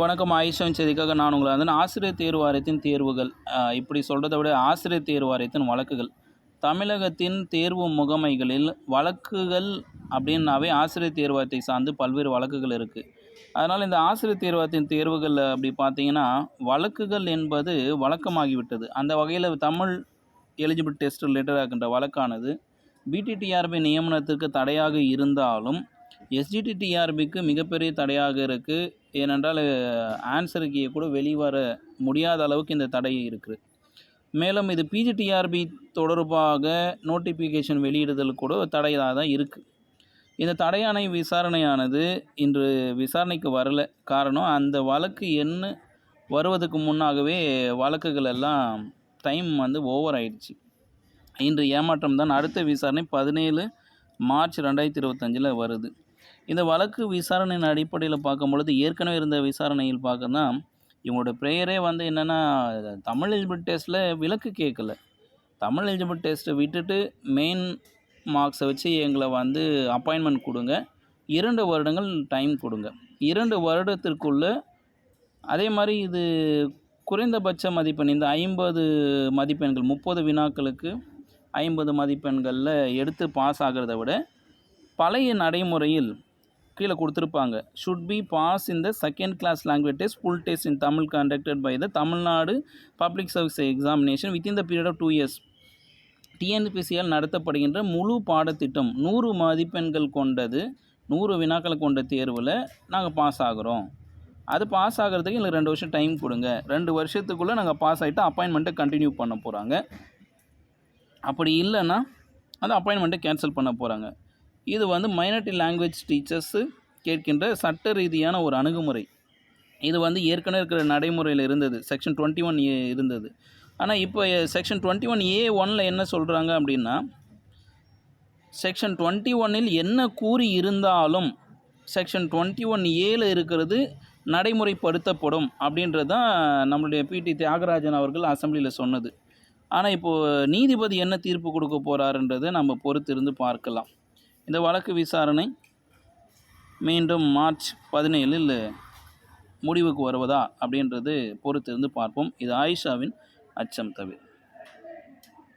வணக்கம் ஆயுஷம் செய்திக்காக நான் உங்களை வந்து ஆசிரியர் தேர்வு வாரியத்தின் தேர்வுகள் இப்படி சொல்கிறத விட ஆசிரியர் தேர்வு வாரியத்தின் வழக்குகள். தமிழகத்தின் தேர்வு முகமைகளில் வழக்குகள் அப்படின்னாவே ஆசிரியர் தேர்வு வாரியத்தை சார்ந்து பல்வேறு வழக்குகள் இருக்குது அதனால் இந்த ஆசிரியர் தேர்வு தேர்வுகள் அப்படி பார்த்தீங்கன்னா வழக்குகள் என்பது வழக்கமாகிவிட்டது. அந்த வகையில் தமிழ் எலிஜிபிள் டெஸ்ட் ரிலேட்டடாக இருக்கின்ற வழக்கானது பிடிடிஆர்பி நியமனத்திற்கு தடையாக இருந்தாலும் எஸ்டிடிடிஆர்பிக்கு மிகப்பெரிய தடையாக இருக்குது ஏனென்றால் ஆன்சர் கீயை கூட வெளிவர முடியாத அளவுக்கு இந்த தடை இருக்குது மேலும் இது பிஜிடிஆர்பி தொடர்பாக நோட்டிஃபிகேஷன் வெளியிடுதல் கூட தடையாக தான் இருக்குது இந்த தடையானை விசாரணையானது இன்று விசாரணைக்கு வரல. காரணம் அந்த வழக்கு என்ன வருவதற்கு முன்னாகவே வழக்குகள் எல்லாம் டைம் வந்து ஓவர் ஆயிடுச்சு. இன்று ஏமாற்றம் தான். அடுத்த விசாரணை பதினேழு மார்ச் ரெண்டாயிரத்தி இருபத்தஞ்சில் வருது. இந்த வழக்கு விசாரணையின் அடிப்படையில் பார்க்கும் பொழுது ஏற்கனவே இருந்த விசாரணையில் பார்க்கனா இவங்களோட ப்ரேயரே வந்து என்னென்னா தமிழ் எலிஜிபிள் டெஸ்ட்டில் விலக்கு கேட்கல. தமிழ் எலிஜிபிள் டெஸ்ட்டை விட்டுட்டு மெயின் மார்க்ஸை வச்சு எங்களை வந்து அப்பாயின்மெண்ட் கொடுங்க. இரண்டு வருடங்கள் டைம் கொடுங்க. இரண்டு வருடத்திற்குள்ளே அதே மாதிரி இது குறைந்தபட்ச மதிப்பெண் இந்த ஐம்பது மதிப்பெண்கள் முப்பது வினாக்களுக்கு ஐம்பது மதிப்பெண்களில் எடுத்து பாஸ் ஆகிறத விட பழைய நடைமுறையில் கீழே கொடுத்துருப்பாங்க. Should be pass in the second class language test full test in Tamil conducted by the Tamil Nadu public service examination within the period of two years டிஎன்பிசியால் நடத்தப்படுகின்ற முழு பாடத்திட்டம் நூறு மதிப்பெண்கள் கொண்டது நூறு வினாக்களை கொண்ட தேர்வில் நாங்கள் பாஸ் ஆகிறோம். அது பாஸ் ஆகிறதுக்கு எங்களுக்கு ரெண்டு வருஷம் டைம் கொடுங்க. ரெண்டு வருஷத்துக்குள்ளே நாங்கள் பாஸ் ஆகிட்டு அப்பாயின்மெண்ட்டை கண்டினியூ பண்ண போகிறாங்க அப்படி இல்லைன்னா அந்த அப்பாயின்மெண்ட்டை கேன்சல் பண்ண போகிறாங்க இது வந்து மைனாரிட்டி லாங்குவேஜ் டீச்சர்ஸு கேட்கின்ற சட்ட ரீதியான ஒரு அணுகுமுறை. இது வந்து ஏற்கனவே இருக்கிற நடைமுறையில் இருந்தது. செக்ஷன் டுவெண்ட்டி ஒன் ஏ இருந்தது. ஆனால் இப்போ செக்ஷன் டுவெண்ட்டி ஒன் ஏ ஒனில் என்ன சொல்கிறாங்க அப்படின்னா செக்ஷன் டுவெண்ட்டி ஒன்னில் என்ன கூறி இருந்தாலும் செக்ஷன் டுவெண்ட்டி ஒன் ஏல இருக்கிறது நடைமுறைப்படுத்தப்படும் அப்படின்றது தான் நம்மளுடைய பிடி தியாகராஜன் அவர்கள் அசம்பிளியில் சொன்னது. ஆனால் இப்போது நீதிபதி என்ன தீர்ப்பு கொடுக்க போகிறாருன்றதை நம்ம பொறுத்திருந்து பார்க்கலாம். இந்த வழக்கு விசாரணை மீண்டும் மார்ச் பதினேழில் முடிவுக்கு வருவதா அப்படின்றது பொறுத்திருந்து பார்ப்போம். இது ஆயிஷாவின் அச்சம் தவிர.